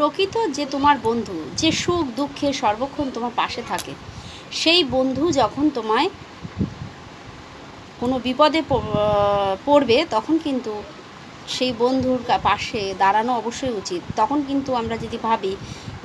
প্রকৃত যে তোমার বন্ধু, যে সুখ দুঃখে সর্বক্ষণ তোমার পাশে থাকে, সেই বন্ধু যখন তোমায় কোনো বিপদে পড়বে, তখন কিন্তু সেই বন্ধুর পাশে দাঁড়ানো অবশ্যই উচিত। তখন কিন্তু আমরা যদি ভাবি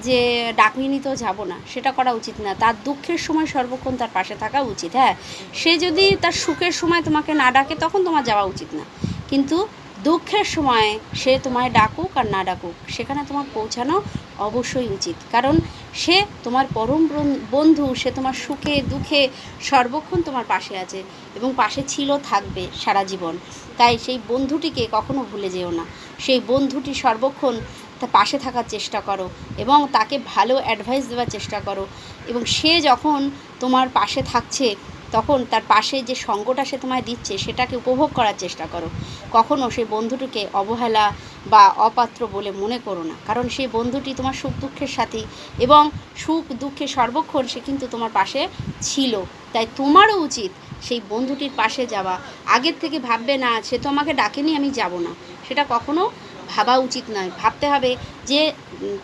যে ডাকিয়ে নিতেও যাব না, সেটা করা উচিত না। তার দুঃখের সময় সর্বক্ষণ তার পাশে থাকা উচিত হ্যাঁ? সে যদি তার সুখের সময় তোমাকে না ডাকে, তখন তোমার যাওয়া উচিত না। কিন্তু দুঃখের সময় সে তোমায় ডাকুক আর না ডাকুক, সেখানে তোমার পৌঁছানো অবশ্যই উচিত। কারণ সে তোমার পরম বন- বন্ধু, সে তোমার সুখে, দুঃখে সর্বক্ষণ তোমার পাশে আছে এবং পাশে ছিল, থাকবে সারা জীবন। তাই সেই বন্ধুটিকে কখনো ভুলে যেও না। সেই বন্ধুটি সর্বক্ষণ পাশে থাকার চেষ্টা করো এবং তাকে ভালো অ্যাডভাইস দেওয়ার চেষ্টা করো। এবং সে যখন তোমার পাশে থাকছে তখন তার পাশে যে সঙ্গটা সে তোমায় দিচ্ছে, সেটাকে উপভোগ করার চেষ্টা করো। কখনও সেই বন্ধুটিকে অবহেলা বা অপাত্র বলে মনে করো না। কারণ সেই বন্ধুটি তোমার সুখ দুঃখের সাথী এবং সুখ দুঃখে সর্বক্ষণ সে কিন্তু তোমার পাশে ছিল। তাই তোমারও উচিত সেই বন্ধুটির পাশে যাওয়া। আগের থেকে ভাববে, না, সে তো আমাকে ডাকেনি, আমি যাব না। সেটা কখনো ভাবা উচিত নয়। ভাবতে হবে যে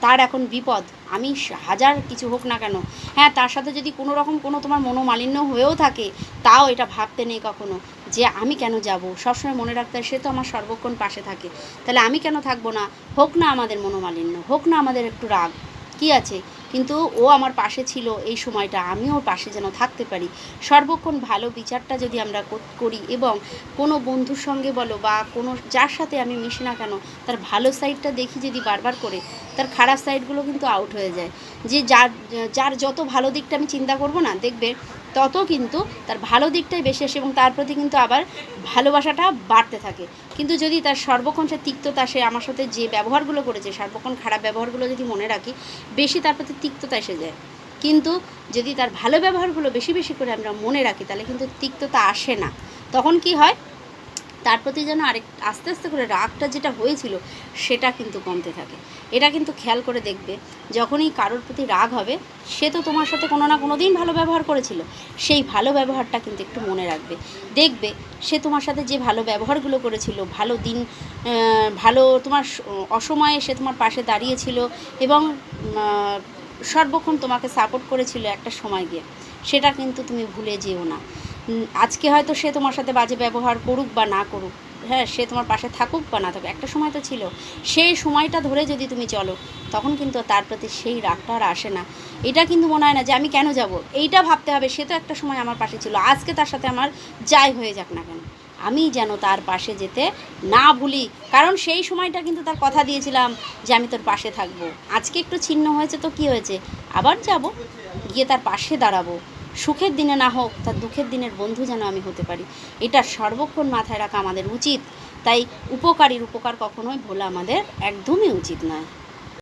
তার এখন বিপদ। আমি হাজার কিছু হোক না কেন হ্যাঁ তার সাথে যদি কোনো রকম কোনো তোমার মনোমালিন্য হয়েও থাকে, তাও এটা ভাবতে নেই কখনো যে আমি কেন যাব? সবসময় মনে রাখতে হয় সে তো আমার সর্বক্ষণ পাশে থাকে। তাহলে আমি কেন থাকব না? হোক না আমাদের মনোমালিন্য, হোক না আমাদের একটু রাগ। কি আছে? কিন্তু ও আমার পাশে ছিল এই সময়টা, আমিও ওর পাশে যেন থাকতে পারি। সর্বক্ষণ ভালো বিচারটা যদি আমরা কর- করি এবং কোনো বন্ধুর সঙ্গে বলো বা কোনো যার সাথে আমি মিশি না কেন, তার ভালো সাইডটা দেখি যদি বারবার করে, তার খারাপ সাইডগুলো কিন্তু আউট হয়ে যায়। যে যার যার যত ভালো দিকটা আমি চিন্তা করব না, দেখবে তত কিন্তু তার ভালো দিকটাই বেশি আসে এবং তার প্রতি কিন্তু আবার ভালোবাসাটা বাড়তে থাকে। কিন্তু যদি তার সর্বক্ষণ সে তিক্ততা, সে আমার সাথে যে ব্যবহারগুলো করেছে, সর্বক্ষণ খারাপ ব্যবহারগুলো যদি মনে রাখি, বেশি তার প্রতি তিক্ততা এসে যায়। কিন্তু যদি তার ভালো ব্যবহারগুলো বেশি বেশি করে আমরা মনে রাখি, তাহলে কিন্তু তিক্ততা আসে না। তখন কি হয়? তার প্রতি যেন আরেক, আস্তে আস্তে করে রাগটা যেটা হয়েছিল, সেটা কিন্তু কমতে থাকে। এটা কিন্তু খেয়াল করে দেখবে, যখনই কারোর প্রতি রাগ হবে, সে তো তোমার সাথে কোনো না কোনো দিন ভালো ব্যবহার করেছিল। সেই ভালো ব্যবহারটা কিন্তু একটু মনে রাখবে। দেখবে, সে তোমার সাথে যে ভালো ব্যবহারগুলো করেছিল, ভালো দিন ভালো তোমার অসময়ে সে তোমার পাশে দাঁড়িয়েছিল এবং সর্বক্ষণ তোমাকে সাপোর্ট করেছিল একটা সময় গিয়ে। সেটা কিন্তু তুমি ভুলে যেও না। আজকে হয়তো সে তোমার সাথে বাজে ব্যবহার করুক বা না করুক হ্যাঁ সে তোমার পাশে থাকুক বা না থাকুক, একটা সময় তো ছিল। সেই সময়টা ধরে যদি তুমি চলো, তখন কিন্তু তার প্রতি সেই রাগটা আর আসে না। এটা কিন্তু মনে হয় না যে আমি কেন যাব? এইটা ভাবতে হবে, সে তো একটা সময় আমার পাশে ছিল। আজকে তার সাথে আমার যাই হয়ে যাক না কেন। আমি যেন তার পাশে যেতে না ভুলি, কারণ সেই সময়টা কিন্তু তার কথা দিয়েছিলাম যে আমি তোর পাশে থাকব। আজকে একটু ছিন্ন হয়েছে তো কি হয়েছে? আবার যাব, গিয়ে তার পাশে দাঁড়াবো। সুখের দিনে না হোক, তার দুঃখের দিনের বন্ধু যেন আমি হতে পারি। এটা সর্বক্ষণ মাথায় রাখা আমাদের উচিত। তাই উপকারীর উপকার কখনোই ভোলা আমাদের একদমই উচিত নয়।